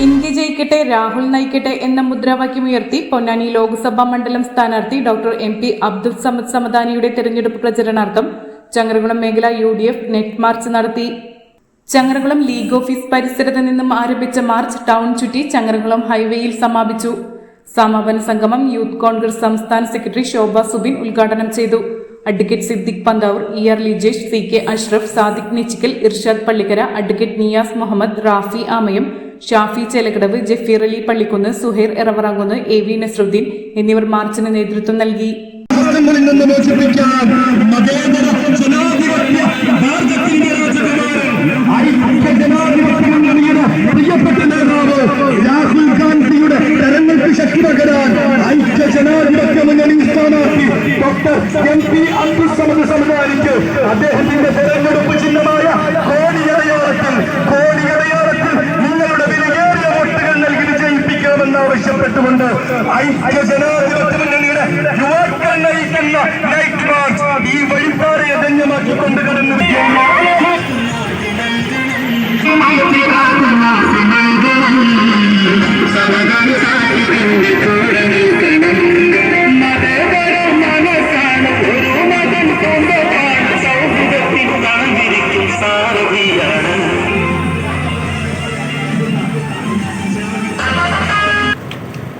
രാഹുൽ നയിക്കട്ടെ എന്ന മുദ്രാവാക്യം ഉയർത്തി പൊന്നാനി ലോക്സഭാ മണ്ഡലം സ്ഥാനാർത്ഥി doctor M P Abdul Samad സമദാനിയുടെ തെരഞ്ഞെടുപ്പ് പ്രചരണാർത്ഥം ചങ്ങരകുളം മേഖല U D F night march നടത്തി. ചങ്ങരകുളം ലീഗ് ഓഫീസ് പരിസരത്ത് നിന്നും ആരംഭിച്ച മാർച്ച് ടൗൺ ചുറ്റി ചങ്ങരകുളം ഹൈവേയിൽ സമാപിച്ചു. സമാപന സംഗമം യൂത്ത് കോൺഗ്രസ് സംസ്ഥാന സെക്രട്ടറി ശോഭ സുബിൻ ഉദ്ഘാടനം ചെയ്തു. Advocate Siddique Panthavoor E R Lijesh C K Ashraf Sadiq Nichikkal Irshad Pallikkara advocate Niyas Muhammad Rafi Amayam Shafi Chelakkadavu Jafeer Ali Pallikkunnu Suhair Eravarankunnu A V Nasruddin എന്നിവർ മാർച്ചിന് നേതൃത്വം നൽകി. നിന്ന് മോചിപ്പിക്കാൻ രാജകുമാരൻ പ്രിയപ്പെട്ട ഡോക്ടർ അദ്ദേഹത്തിന്റെ തെരഞ്ഞെടുപ്പ് ചിഹ്നമായ കോടിയടയാളത്തിൽ ആവശ്യപ്പെട്ടുകൊണ്ട് ഐക്യ ജനാധിപത്യ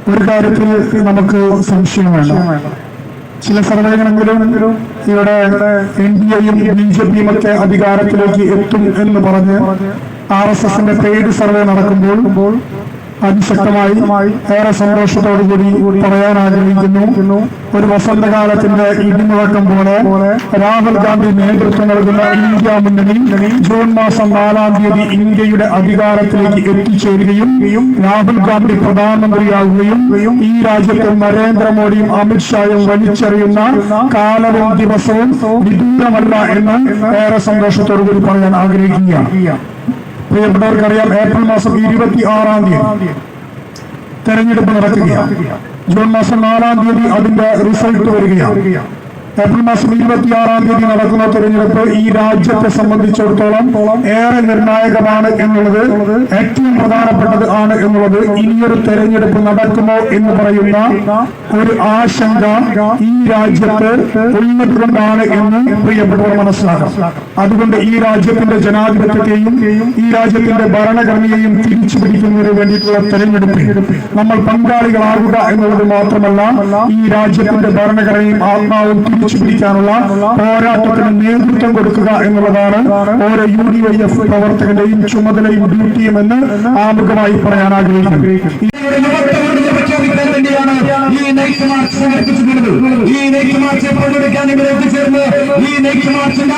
ഒരു കാര്യത്തിൽ നമുക്ക് സംശയം വേണ്ട. ചില സർവേകളെങ്കിലും ഇവിടെ എൻ ഡി എയും ബി ജെ പിയും ഒക്കെ അധികാരത്തിലേക്ക് എത്തും എന്ന് പറഞ്ഞ് ആർ എസ് എസിന്റെ പെയ്ഡ് സർവേ നടക്കുമ്പോൾ അതിശക്തമായി ഏറെ സന്തോഷത്തോടു കൂടി പറയാൻ ആഗ്രഹിക്കുന്നു. ഒരു വസന്തകാലത്തിന്റെ ഇടിമുഴക്കം പോലെ രാഹുൽ ഗാന്ധി നേതൃത്വം നൽകുന്ന ഇന്ത്യ മുന്നണി ജൂൺ മാസം നാലാം തീയതി ഇന്ത്യയുടെ അധികാരത്തിലേക്ക് എത്തിച്ചേരുകയും രാഹുൽ ഗാന്ധി പ്രധാനമന്ത്രിയാവുകയും ഈ രാജ്യത്ത് നരേന്ദ്രമോദിയും അമിത്ഷായും വലിച്ചെറിയുന്ന കാലവും ദിവസവും വിദൂരമല്ല എന്ന് ഏറെ സന്തോഷത്തോടു കൂടി പറയാൻ ആഗ്രഹിക്കുകയാണ്. പ്രിയപ്പെട്ടവർക്കറിയാം ഏപ്രിൽ മാസം ഇരുപത്തി ആറാം തീയതി തെരഞ്ഞെടുപ്പ് നടക്കുകയാണ്. ജൂൺ മാസം നാലാം തീയതി അതിന്റെ റിസൾട്ട് വരികയാണ്. ഏപ്രിൽ മാസം ഇരുപത്തിയാറാം തീയതി നടക്കുന്ന തെരഞ്ഞെടുപ്പ് ഈ രാജ്യത്തെ സംബന്ധിച്ചിടത്തോളം ഏറെ നിർണായകമാണ് എന്നുള്ളത് ഏറ്റവും പ്രധാനപ്പെട്ടത് ആണ് എന്നുള്ളത്. ഇനിയൊരു തെരഞ്ഞെടുപ്പ് നടക്കുമോ എന്ന് പറയുന്ന ഒരു ആശങ്ക ഈ രാജ്യത്ത് ഉള്ളതുകൊണ്ടാണ് എന്ന് പ്രിയപ്പെട്ടവർ മനസ്സിലാക്കാം. അതുകൊണ്ട് ഈ രാജ്യത്തിന്റെ ജനാധിപത്യത്തെയും ഈ രാജ്യത്തിന്റെ ഭരണഘടനയെയും തിരിച്ചു പിടിക്കുന്നതിന് വേണ്ടിയിട്ടുള്ള തെരഞ്ഞെടുപ്പിൽ നമ്മൾ പങ്കാളികളാകുക എന്നുള്ളത് മാത്രമല്ല ഈ രാജ്യത്തിന്റെ ഭരണഘടനയും ആത്മാവും തിരിച്ചു പിടിക്കാനുള്ള പോരാട്ടത്തിന് നേതൃത്വം കൊടുക്കുക എന്നുള്ളതാണ് ഓരോ യു ഡി വൈ എഫ് പ്രവർത്തകന്റെയും ചുമതലയും ഡ്യൂട്ടിയും എന്ന് ആമുഖമായി പറയാൻ ആഗ്രഹിക്കുന്നു. ഈ നൈറ്റ് മാർച്ച് സംഘടിപ്പിച്ചിട്ടുള്ളത്. ഈ നൈറ്റ് മാർച്ച് പങ്കെടുക്കാൻ ഇവിടെ എത്തിച്ചേർന്ന് ഈ നൈറ്റ് മാർച്ചിന്റെ